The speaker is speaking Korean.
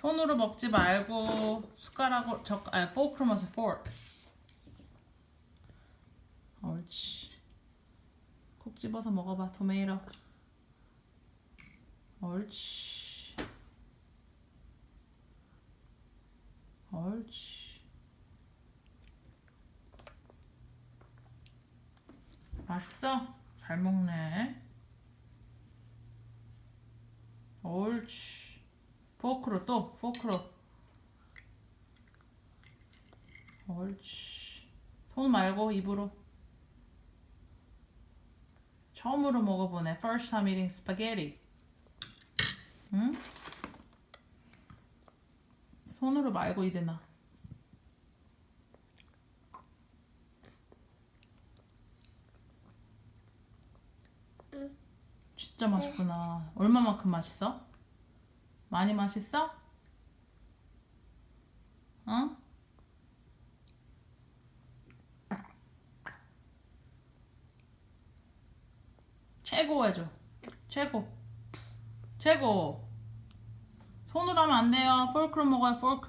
손으로 먹지 말고 숟가락으로 젓 아니 포크로 먹어 fork. 옳지. 콕 집어서 먹어봐 토메이로. 옳지. 옳지. 맛있어? 잘 먹네. 옳지. 포크로 또 포크로. 옳지. 손 말고 입으로. 처음으로 먹어보네. First time eating spaghetti. 응? 손으로 말고 이대나. 응. 진짜 맛있구나. 얼마만큼 맛있어? 많이 맛있어? 응? 최고 해줘. 최고. 최고. 손으로 하면 안 돼요. 포크로 먹어요, 포크.